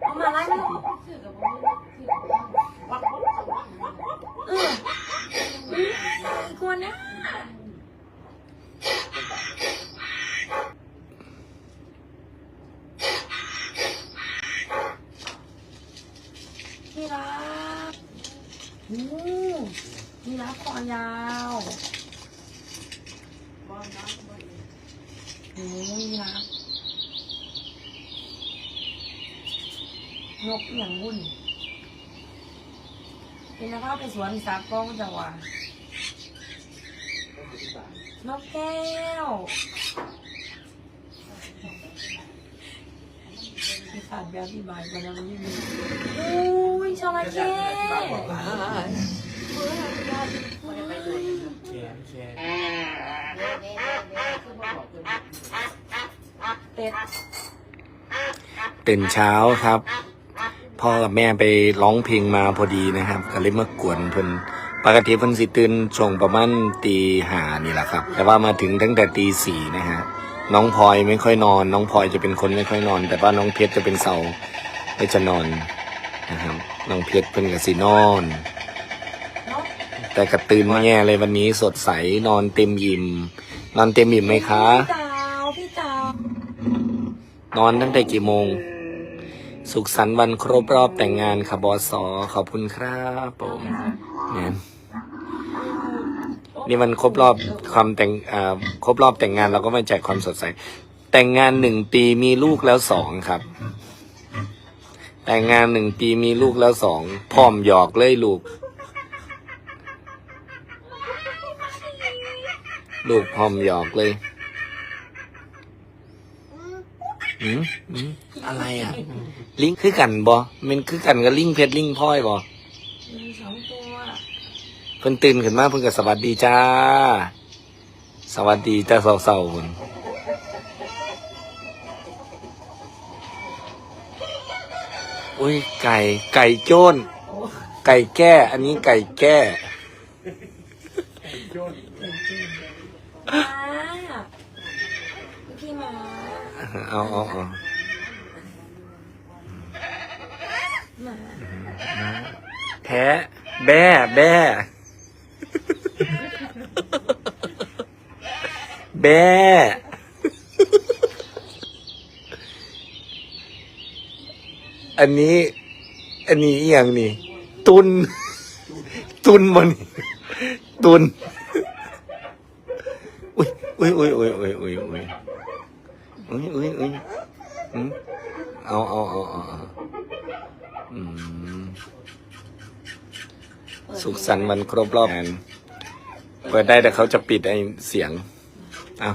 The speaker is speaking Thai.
เอามาไล่ลูกกลัวนะนี่ละอู้นี่ละคอยาวโอ้ยนี่ละ นกอหย่างวุ่นเป็นนักเล่าไปสวนสากองจังหวะนกแก้วมีขาดแบบที่บายไปแล้วมันไม่มีอุ้ยจระเข้แชร์แชร์เป็ด ตื่นเช้าครับ พ่อกับแม่ไปร้องเพลงมาพอดีนะครับก็เลยมากวนเพิ่นปกติเพิ่นสิตื่นช่วงประมาณตีห้านี่แหละครับ แต่ว่ามาถึงตั้งแต่ตีสี่นะฮะน้องพลอยไม่ค่อยนอน น้องพลอยจะเป็นคนไม่ค่อยนอน แต่ว่าน้องเพชรจะเป็นเสาไม่จะนอนนะครับน้องเพชรเพิ่นกับสีนอนนกแต่กระตื่นมาแง่เลยวันนี้สดใสนอนเต็มอิ่มนอนเต็มอิ่มไหมคะ พี่เจ้าพี่เจ้านอนตั้งแต่กี่โมง สุขสันต์วันครบรอบแต่งงานค่ะบอสอขอบคุณครับผมเนี่ยนี่มันครบรอบความแต่งอ่าครบรอบแต่งงานเราก็มาแจกความสดใส แต่งงานหนึ่งปีมีลูกแล้วสองครับ แต่งงานหนึ่งปีมีลูกแล้วสองพร้อมหยอกเลยลูก ลูกพร้อมหยอกเลย อืมอืมอะไรอะ ลิงคือกันบ่มันคือกันกับลิงเพชรลิงพลอยบ่มีสองตัวเพิ่นตื่นขึ้นมาเพิ่นก็สวัสดีจ้า สวัสดีจ้าเศร้าๆพุ่นอุ้ยไก่ ไก่โจ้นไก่แก้ อันนี้ไก่แก้ม้าพี่ม้า เอาเอาเอาแพะแบ้แบ้แบ้อันนี้ อันนี้อย่างนี่ตุน ตุนมันตุน อุ้ยอุ้ยอุ้ยอุ้ยอุ้ยอุ้ย อุ้ยอุ้ยอุ้ยอืมเอาเอาเอาเอาอืมสุขสันต์วันครบรอบงานเปิดได้แต่เขาจะปิดไอเสียง เอา